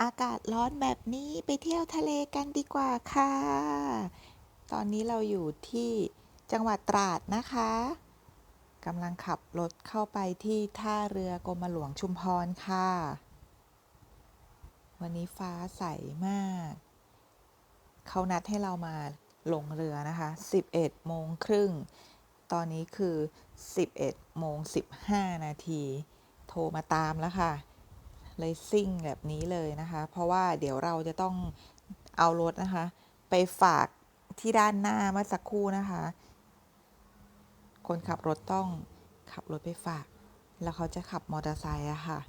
อากาศร้อนแบบนี้ไปเที่ยวทะเลกันดีกว่าค่ะ ตอนนี้เราอยู่ที่จังหวัดตราดนะคะกำลังขับรถเข้าไปที่ท่าเรือกรมหลวงชุมพรค่ะ วันนี้ฟ้าใสมาก เขานัดให้เรามาลงเรือนะคะ 11 โมงครึ่ง ตอนนี้คือ 11 โมง 15 นาที โทรมาตามแล้วค่ะ เลยซิ่งแบบนี้เลยนะคะ เพราะว่าเดี๋ยวเราจะต้องเอารถนะคะ ไปฝากที่ด้านหน้าเมื่อสักครู่นะคะ คนขับรถต้องขับรถไปฝาก แล้วเขาจะขับมอเตอร์ไซค์อะค่ะ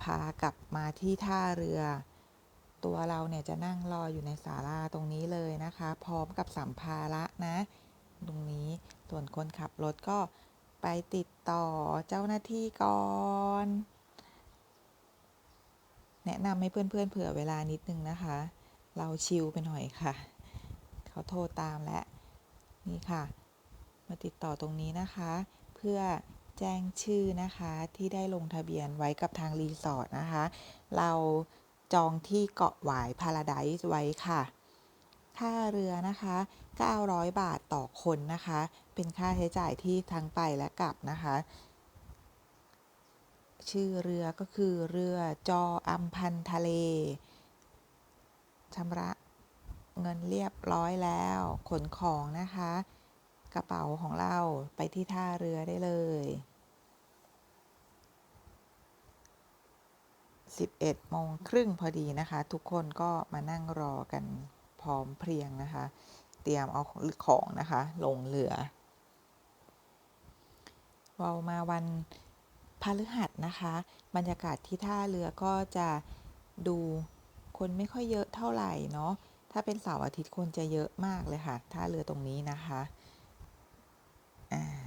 พากลับมาที่ท่าเรือ ตัวเราเนี่ยจะนั่งรออยู่ในศาลาตรงนี้เลยนะคะ พร้อมกับสัมภาระนะ ตรงนี้ส่วนคนขับรถก็ไปติดต่อเจ้าหน้าที่ก่อน แนะนำให้เพื่อนๆเผื่อเวลานิดนึงนะคะ เราชิลไปหน่อยค่ะ เขาโทรตามแล้วนี่ค่ะ มาติดต่อตรงนี้นะคะ เพื่อแจ้งชื่อนะคะที่ได้ลงทะเบียนไว้กับทางรีสอร์ทนะคะ เราจองที่เกาะหวายพาราไดซ์ไว้ค่ะ ค่าเรือนะคะ 900 บาทต่อคนนะคะ เป็นค่าใช้จ่ายที่ทั้งไปและกลับนะคะ ชื่อเรือก็คือเรือจออัมพันทะเลชำระเงินเรียบร้อยแล้วขนของนะคะ กระเป๋าของเราไปที่ท่าเรือได้เลย 11โมงครึ่งพอดีนะคะ ทุกคนก็มานั่งรอกันพร้อมเพรียงนะคะ เตรียมเอาของนะคะ ลงเรือเรามาวัน พฤหัสนะคะ บรรยากาศที่ท่าเรือก็จะดูคนไม่ค่อยเยอะเท่าไหร่เนาะถ้าเป็นเสาร์อาทิตย์คนจะเยอะมากเลยค่ะท่าเรือตรงนี้นะคะ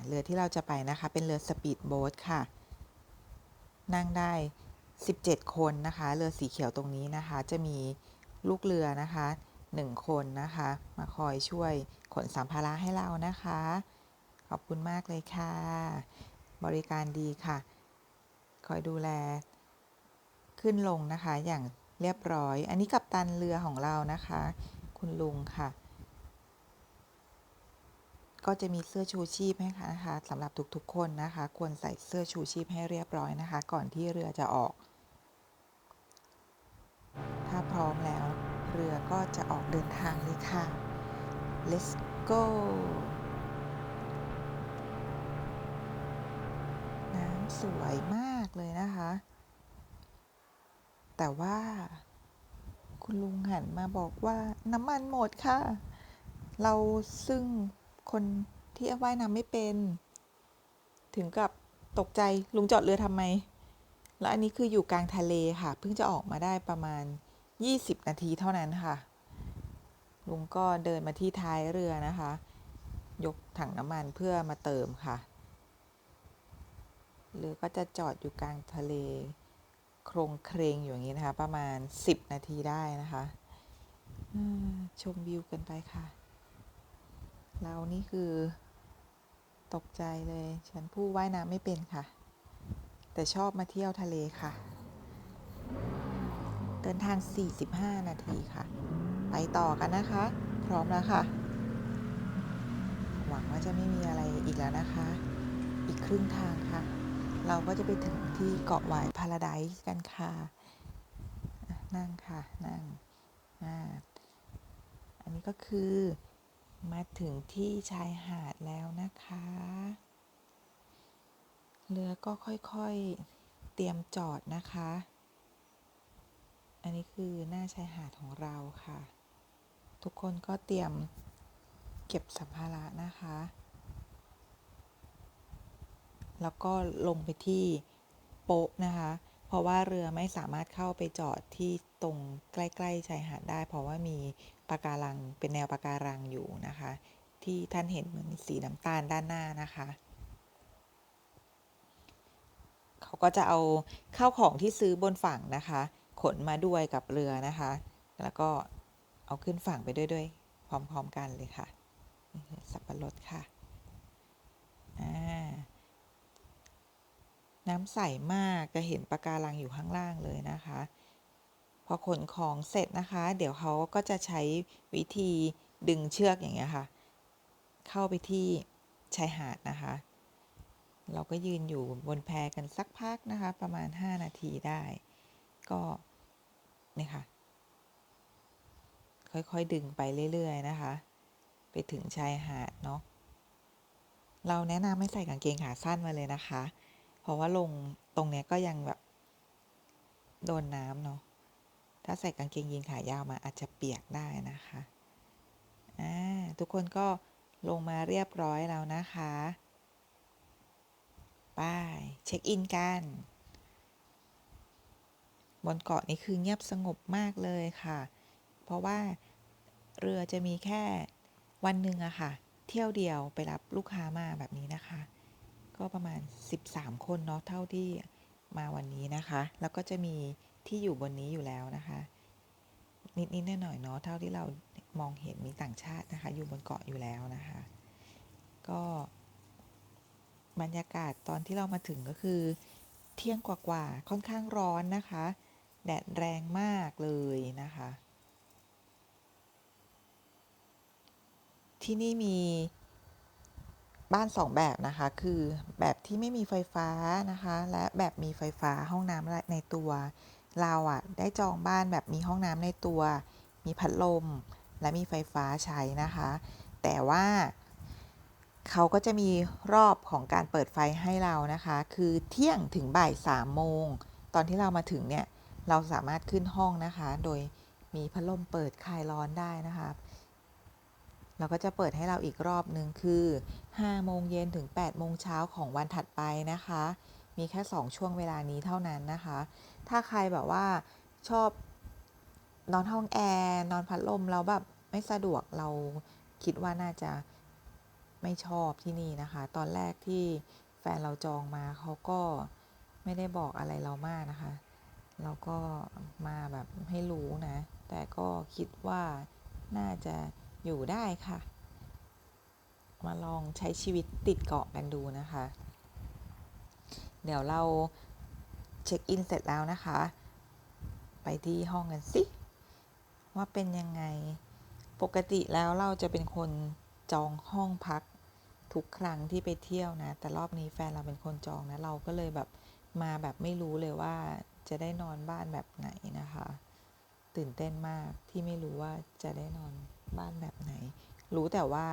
เรือที่เราจะไปนะคะ เป็นเรือสปีดโบ๊ทค่ะ นั่งได้ 17 คนนะคะ เรือสีเขียวตรงนี้นะคะ จะมีลูกเรือนะคะ 1 คนนะคะ มาคอยช่วยขนสัมภาระให้เรานะคะ ขอบคุณมากเลยค่ะ บริการดีค่ะ คอยดูแล ขึ้นลงนะคะ อย่างเรียบร้อย อันนี้กับตันเรือของเรานะคะ คุณลุงค่ะ ก็จะมีเสื้อชูชีพให้ค่ะนะคะสำหรับทุกๆคนนะคะ ควรใส่เสื้อชูชีพให้เรียบร้อยนะคะ ก่อนที่เรือจะออก ถ้าพร้อมแล้ว เรือก็จะออกเดินทางเลยค่ะ let's go น้ำสวยมาก เลยนะคะ แต่ว่า คุณลุงหันมาบอกว่าน้ำมันหมดค่ะ เราซึ่งคนที่ว่ายน้ำไม่เป็น ถึงกับตกใจลุงจอดเรือทำไม แล้วอันนี้คืออยู่กลางทะเลค่ะ เพิ่งจะออกมาได้ประมาณ 20 นาทีเท่านั้นค่ะ ลุงก็เดินมาที่ท้ายเรือนะคะ ยกถังน้ำมันเพื่อมาเติมค่ะ เรือก็จะจอดอยู่กลางทะเล โครงเครงอยู่อย่างนี้นะคะ ประมาณ 10 นาทีได้นะคะชมวิวกันไปค่ะ เรานี่คือตกใจเลย ฉันผู้ว่ายน้ำไม่เป็นค่ะ แต่ชอบมาเที่ยวทะเลค่ะ เดินทาง 45 นาทีค่ะ ไปต่อกันนะคะ พร้อมแล้วค่ะ หวังว่าจะไม่มีอะไรอีกแล้วนะคะ อีกครึ่งทางค่ะ เราก็จะไปถึงที่เกาะหวายพาราไดซ์กันค่ะ นั่งค่ะ นั่งอ่าอันนี้ก็คือมาถึงที่ชายหาดแล้วนะคะ เรือก็ค่อยๆเตรียมจอดนะคะ อันนี้คือหน้าชายหาดของเราค่ะ ทุกคนก็เตรียมเก็บสัมภาระนะคะ แล้วก็ลงไปที่โป๊ะนะคะ เพราะว่าเรือไม่สามารถเข้าไปจอดที่ตรงใกล้ๆชายหาดได้ เพราะว่ามีปะการังเป็นแนวปะการังอยู่นะคะ ที่ท่านเห็นเหมือนสีน้ำตาลด้านหน้านะคะเขาก็จะเอาข้าวของที่ซื้อบนฝั่งนะคะ ขนมาด้วยกับเรือนะคะ แล้วก็เอาขึ้นฝั่งไปด้วยด้วยพร้อมๆกันเลยค่ะสับปะรดค่ะอ่า น้ำใสมากจะเห็นปะการังอยู่ข้างล่างเลยนะคะ พอขนของเสร็จนะคะ เดี๋ยวเขาก็จะใช้วิธีดึงเชือกอย่างเงี้ยค่ะ เข้าไปที่ชายหาดนะคะ เราก็ยืนอยู่บนแพกันสักพักนะคะ ประมาณ 5 นาทีได้ ก็นี่ค่ะ ค่อยๆดึงไปเรื่อยๆนะคะ ไปถึงชายหาดเนาะเราแนะนำไม่ใส่กางเกงขาสั้นมาเลยนะคะ ราะว่าลงตรงเนี้ยก็ยังแบบโดนน้ำเนาะ ถ้าใส่กางเกงยีนขายาวมาอาจจะเปียกได้นะคะอ่าทุกคนก็ลงมาเรียบร้อยแล้วนะคะไปเช็คอินกัน บนเกาะนี้คือเงียบสงบมากเลยค่ะ เพราะว่าเรือจะมีแค่วันหนึ่งอะค่ะ เที่ยวเดียวไปรับลูกค้ามาแบบนี้นะคะ ก็ประมาณ 13 คนเนาะเท่าที่มาวันนี้นะคะ แล้วก็จะมีที่อยู่บนนี้อยู่แล้วนะคะ นิดๆหน่อยเนาะเท่าที่เรามองเห็นมีต่างชาตินะคะ อยู่บนเกาะอยู่แล้วนะคะ ก็บรรยากาศตอนที่เรามาถึงก็คือ เที่ยงกว่าๆค่อนข้างร้อนนะคะ แดดแรงมากเลยนะคะ ที่นี่มี บ้านสองแบบนะคะ คือแบบที่ไม่มีไฟฟ้านะคะ และแบบมีไฟฟ้าห้องน้ำในตัว เราอะได้จองบ้านแบบมีห้องน้ำในตัว มีพัดลม และมีไฟฟ้าใช้นะคะ แต่ว่าเขาก็จะมีรอบของการเปิดไฟให้เรานะคะ คือเที่ยงถึงบ่ายสามโมง ตอนที่เรามาถึงเนี่ย เราสามารถขึ้นห้องนะคะ โดยมีพัดลมเปิดคลายร้อนได้นะคะ เราก็จะเปิดให้เราอีกรอบหนึ่งคือ5โมงเย็นถึง8โมงเช้าของวันถัดไปนะคะ มีแค่ 2 ช่วงเวลานี้เท่านั้นนะคะ ถ้าใครแบบว่าชอบนอนห้องแอร์นอนพัดลมเราแบบไม่สะดวกเราคิดว่าน่าจะไม่ชอบที่นี่นะคะ ตอนแรกที่แฟนเราจองมาเขาก็ไม่ได้บอกอะไรเรามากนะคะ เราก็มาแบบให้รู้นะ แต่ก็คิดว่าน่าจะ อยู่ได้ค่ะ มาลองใช้ชีวิตติดเกาะกันดูนะคะ เดี๋ยวเราเช็คอินเสร็จแล้วนะคะ ไปที่ห้องกันสิว่าเป็นยังไงปกติแล้วเราจะเป็นคนจองห้องพักทุกครั้งที่ไปเที่ยวนะ แต่รอบนี้แฟนเราเป็นคนจองนะ เราก็เลยแบบมาแบบไม่รู้เลยว่าจะได้นอนบ้านแบบไหนนะคะ ตื่นเต้นมากที่ไม่รู้ว่าจะได้นอน บ้านแบบไหน รู้แต่ว่า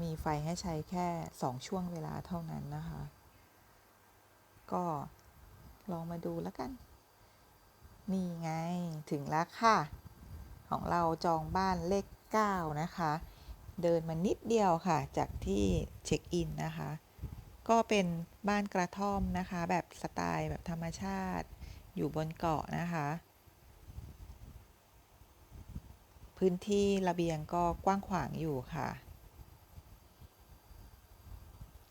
มีไฟให้ใช้แค่สองช่วงเวลาเท่านั้นนะคะ ก็ลองมาดูแล้วกัน นี่ไงถึงแล้วค่ะ ของเราจองบ้านเลข 9 นะคะ เดินมานิดเดียวค่ะ จากที่เช็คอินนะคะ ก็เป็นบ้านกระท่อมนะคะ แบบสไตล์แบบธรรมชาติ อยู่บนเกาะนะคะ พื้นที่ระเบียงก็กว้างขวางอยู่ค่ะ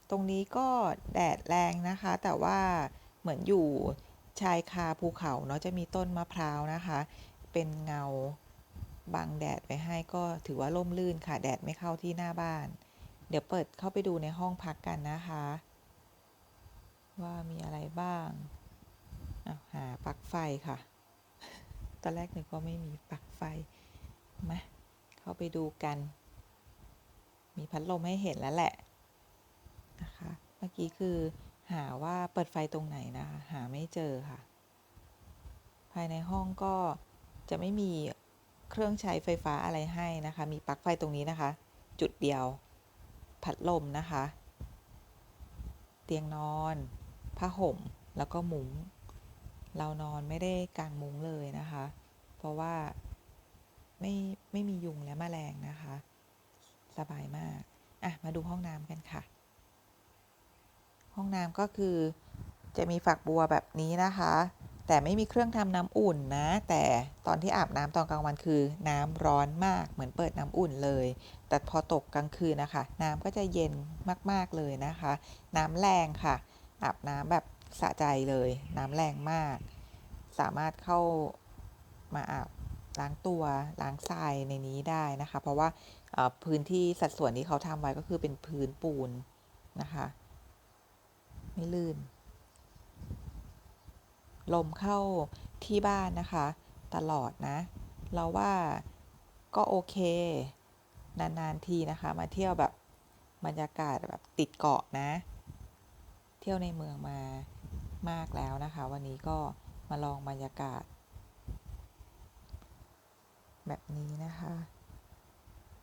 ตรงนี้ก็แดดแรงนะคะ แต่ว่าเหมือนอยู่ชายคาภูเขาเนาะจะมีต้นมะพร้าวนะคะ เป็นเงาบังแดดไว้ให้ก็ถือว่าร่มรื่นค่ะ แดดไม่เข้าที่หน้าบ้าน เดี๋ยวเปิดเข้าไปดูในห้องพักกันนะคะ ว่ามีอะไรบ้างาหาปลั๊กไฟค่ะ ตอนแรกนึกว่าไม่มีปลั๊กไฟ มาเข้าไปดูกัน มีพัดลมให้เห็นแล้วแหละนะคะ เมื่อกี้คือหาว่าเปิดไฟตรงไหนนะคะ หาไม่เจอค่ะ ภายในห้องก็จะไม่มีเครื่องใช้ไฟฟ้าอะไรให้นะคะ มีปลั๊กไฟตรงนี้นะคะ จุดเดียว พัดลมนะคะ เตียงนอน ผ้าห่ม แล้วก็มุ้ง เรานอนไม่ได้กางมุ้งเลยนะคะ เพราะว่า ไม่ไม่มียุงและแมลงนะคะ สบายมาก อะ มาดูห้องน้ำกันค่ะ ห้องน้ำก็คือจะมีฝักบัวแบบนี้นะคะ แต่ไม่มีเครื่องทำน้ำอุ่นนะ แต่ตอนที่อาบน้ำตอนกลางวันคือน้ำร้อนมากเหมือนเปิดน้ำอุ่นเลย แต่พอตกกลางคืนนะคะ น้ำก็จะเย็นมากๆเลยนะคะ น้ำแรงค่ะ อาบน้ำแบบสะใจเลย น้ำแรงมาก สามารถเข้ามาอาบ ล้างตัวล้างทรายในนี้ได้นะคะ เพราะว่าพื้นที่สัดส่วนที่เขาทำไว้ก็คือเป็นพื้นปูนนะคะ ไม่ลื่น ลมเข้าที่บ้านนะคะ ตลอดนะ เราว่าก็โอเค นาน ๆ ทีนะคะ มาเที่ยวแบบบรรยากาศแบบติดเกาะนะ เที่ยวในเมืองมามากแล้วนะคะ วันนี้ก็มาลองบรรยากาศ แบบนี้นะคะ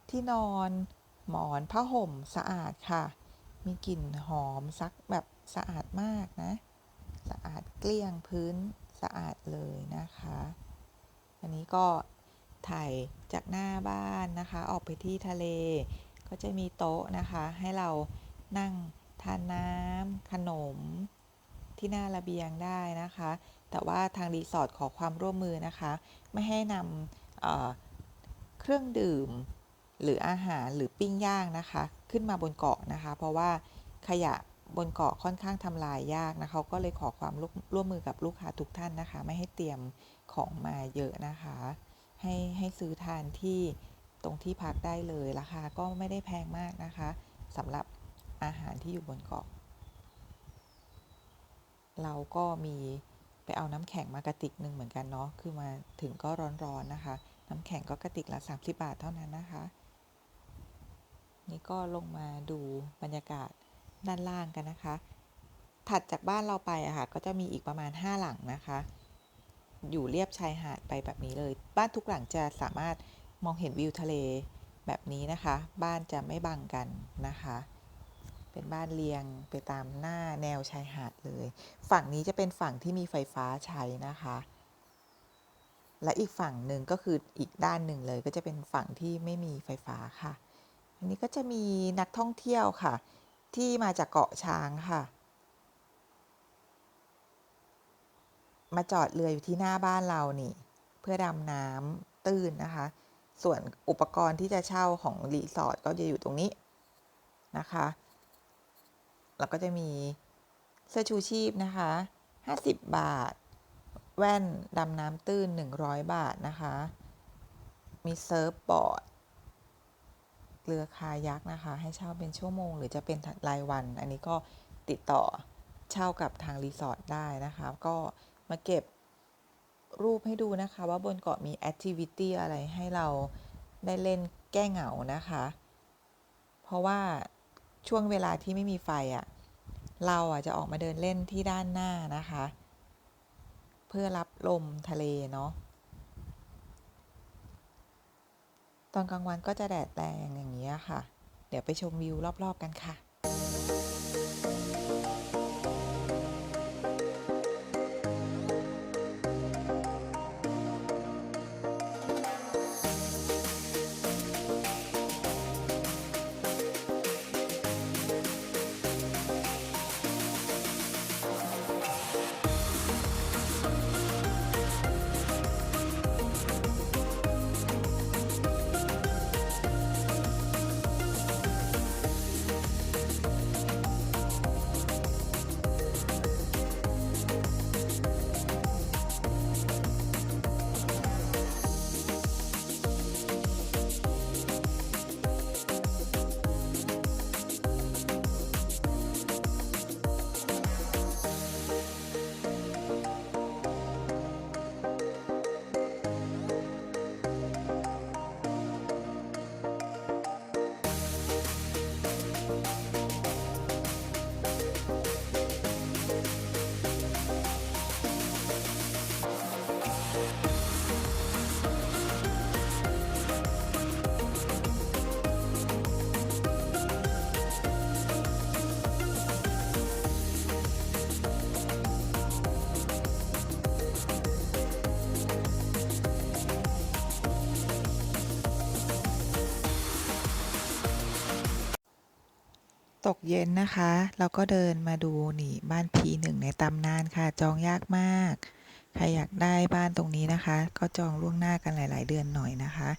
ที่นอนหมอนผ้าห่มสะอาดค่ะ มีกลิ่นหอมซักแบบสะอาดมากนะ สะอาดเกลี้ยงพื้นสะอาดเลยนะคะ อันนี้ก็ถ่ายจากหน้าบ้านนะคะ ออกไปที่ทะเล ก็จะมีโต๊ะนะคะ ให้เรานั่งทานน้ำขนมที่หน้าระเบียงได้นะคะ แต่ว่าทางรีสอร์ทขอความร่วมมือนะคะ ไม่ให้นำ เครื่องดื่ม หรืออาหารหรือปิ้งย่างนะคะ ขึ้นมาบนเกาะนะคะ เพราะว่าขยะบนเกาะค่อนข้างทำลายยากนะคะก็เลยขอความร่วมมือกับลูกค้าทุกท่านนะคะ ไม่ให้เตรียมของมาเยอะนะคะ ให้ให้ซื้อทานที่ตรงที่พักได้เลยราคาก็ไม่ได้แพงมากนะคะสำหรับอาหารที่อยู่บนเกาะ เราก็มีไปเอาน้ำแข็งมากระติกหนึ่งเหมือนกันเนาะคือมาถึงก็ร้อนๆนะคะ น้ำแข็งก็กระติกละ 30 บาทเท่านั้นนะคะ นี่ก็ลงมาดูบรรยากาศด้านล่างกันนะคะ ถัดจากบ้านเราไปอะค่ะก็จะมีอีกประมาณ 5 หลังนะคะ อยู่เรียบชายหาดไปแบบนี้เลย บ้านทุกหลังจะสามารถมองเห็นวิวทะเลแบบนี้นะคะ บ้านจะไม่บังกันนะคะ เป็นบ้านเรียงไปตามหน้าแนวชายหาดเลย ฝั่งนี้จะเป็นฝั่งที่มีไฟฟ้าใช้นะคะ และอีกฝั่งหนึ่งก็คืออีกด้านหนึ่งเลยก็จะเป็นฝั่งที่ไม่มีไฟฟ้าค่ะ อันนี้ก็จะมีนักท่องเที่ยวค่ะ ที่มาจากเกาะช้างค่ะ มาจอดเรืออยู่ที่หน้าบ้านเรานี่ เพื่อดำน้ำตื้นนะคะ ส่วนอุปกรณ์ที่จะเช่าของรีสอร์ทก็จะอยู่ตรงนี้นะคะแล้วก็จะมีเสื้อชูชีพนะคะ 50 บาท แว่นดำน้ำตื้น 100 บาทนะคะ มีเซิร์ฟบอร์ดเรือคายักนะคะ ให้เช่าเป็นชั่วโมง หรือจะเป็นรายวัน อันนี้ก็ติดต่อเช่ากับทางรีสอร์ทได้นะคะ ก็มาเก็บรูปให้ดูนะคะ ว่าบนเกาะมีแอคทิวิตี้อะไรให้เราได้เล่นแก้เหงานะคะ เพราะว่าช่วงเวลาที่ไม่มีไฟอะ่ะ เราอะจะออกมาเดินเล่นที่ด้านหน้านะคะ พื่อรับลมทะเลเนาะตอนกลางวันก็จะแดดแรงอย่างนี้ยค่ะ เดี๋ยวไปชมวิวรอบ ๆ กันค่ะ เย็นนะคะ เราก็เดินมาดูนี่บ้านพีหนึ่งในตำนานค่ะ จองยากมาก ใครอยากได้บ้านตรงนี้นะคะ ก็จองล่วงหน้ากันหลาย ๆ เดือนหน่อยนะคะ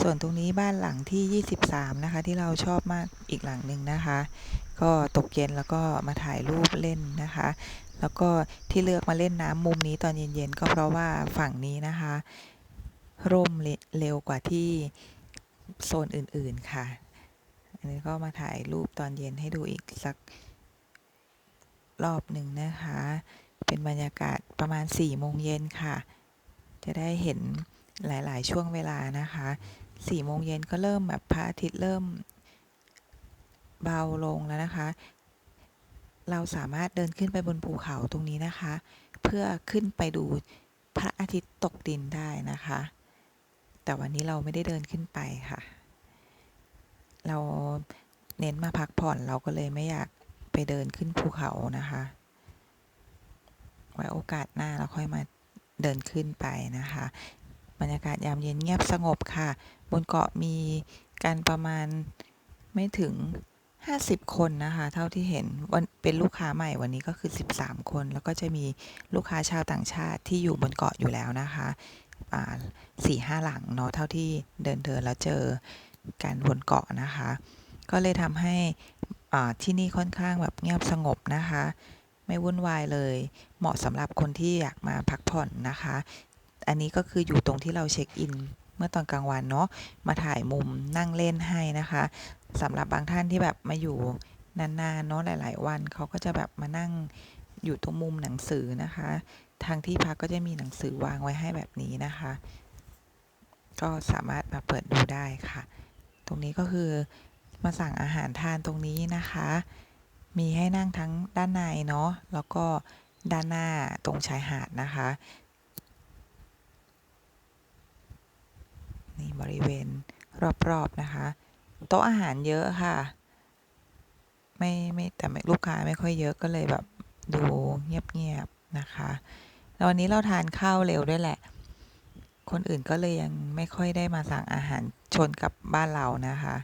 ส่วนตรงนี้บ้านหลังที่ 23 นะคะ ที่เราชอบมากอีกหลังหนึ่งนะคะ ก็ตกเย็นแล้วก็มาถ่ายรูปเล่นนะคะ แล้วก็ที่เลือกมาเล่นน้ำมุมนี้ตอนเย็น ๆ ก็เพราะว่าฝั่งนี้นะคะ ร่มเร็วกว่าที่โซนอื่น ๆ ค่ะ อันนี้ก็มาถ่ายรูปตอนเย็นให้ดูอีกสักรอบหนึ่งนะคะ เป็นบรรยากาศประมาณ4โมงเย็นค่ะ จะได้เห็นหลาย ๆ ช่วงเวลานะคะสี่โมงเย็นก็เริ่มแบบพระอาทิตย์เริ่มเบาลงแล้วนะคะ เราสามารถเดินขึ้นไปบนภูเขาตรงนี้นะคะ เพื่อขึ้นไปดูพระอาทิตย์ตกดินได้นะคะ แต่วันนี้เราไม่ได้เดินขึ้นไปค่ะ เราเน้นมาพักผ่อนเราก็เลยไม่อยากไปเดินขึ้นภูเขานะคะ ไว้โอกาสหน้าเราค่อยมาเดินขึ้นไปนะคะ บรรยากาศยามเย็นเงียบสงบค่ะ บนเกาะมีกันประมาณไม่ถึง 50 คนนะคะ เท่าที่เห็นวันเป็นลูกค้าใหม่วันนี้ก็คือ 13 คน แล้วก็จะมีลูกค้าชาวต่างชาติที่อยู่บนเกาะอยู่แล้วนะคะสี่ห้าหลังเนาะเท่าที่เดินเดินแล้วเจอ การบนเกาะนะคะ ก็เลยทำให้ที่นี่ค่อนข้างแบบเงียบสงบนะคะ ไม่วุ่นวายเลย เหมาะสำหรับคนที่อยากมาพักผ่อนนะคะ อันนี้ก็คืออยู่ตรงที่เราเช็คอินเมื่อตอนกลางวันเนาะมาถ่ายมุมนั่งเล่นให้นะคะสำหรับบางท่านที่แบบมาอยู่นานๆเนาะหลาย ๆ วันเขาก็จะแบบมานั่งอยู่ตรงมุมหนังสือนะคะ ทางที่พักก็จะมีหนังสือวางไว้ให้แบบนี้นะคะ ก็สามารถมาเปิดดูได้ค่ะ รงนี้ก็คือมาสั่งอาหารทานตรงนี้นะคะ มีให้นั่งทั้งด้านในเนาะแล้วก็ด้านหน้าตรงชายหาดนะคะนี่บริเวณรอบๆนะคะ โต๊ะอาหารเยอะค่ะ ไม่ไม่แต่ลูกค้าไม่ค่อยเยอะก็เลยแบบดูเงียบๆนะคะแล้ววันนี้เราทานข้าวเร็วด้วยแหละ คนอื่นก็เลยยังไม่ค่อยได้มาสั่งอาหารชนกับบ้านเรานะคะ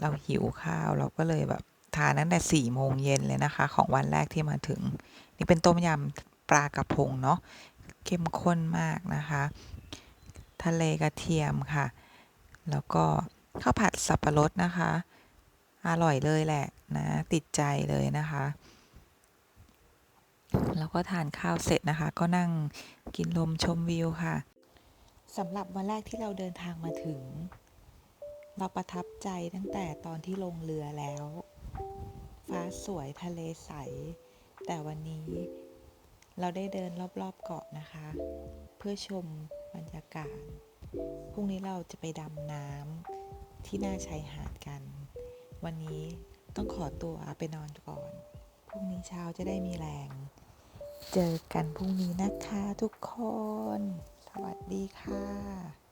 เราหิวข้าวเราก็เลยแบบทานตั้งแต่สี่โมงเย็นเลยนะคะ ของวันแรกที่มาถึง นี่เป็นต้มยำปลากระพงเนาะเข้มข้นมากนะคะ ทะเลกระเทียมค่ะ แล้วก็ข้าวผัดสับปะรดนะคะ อร่อยเลยแหละนะ ติดใจเลยนะคะ แล้วก็ทานข้าวเสร็จนะคะ ก็นั่งกินลมชมวิวค่ะสำหรับวันแรกที่เราเดินทางมาถึง เราประทับใจตั้งแต่ตอนที่ลงเรือแล้ว ฟ้าสวยทะเลใส แต่วันนี้เราได้เดินรอบๆเกาะนะคะ เพื่อชมบรรยากาศพรุ่งนี้เราจะไปดำน้ำที่หน้าชายหาดกัน วันนี้ต้องขอตัวไปนอนก่อน พรุ่งนี้เช้าจะได้มีแรง เจอกันพรุ่งนี้นะคะทุกคน สวัสดีค่ะ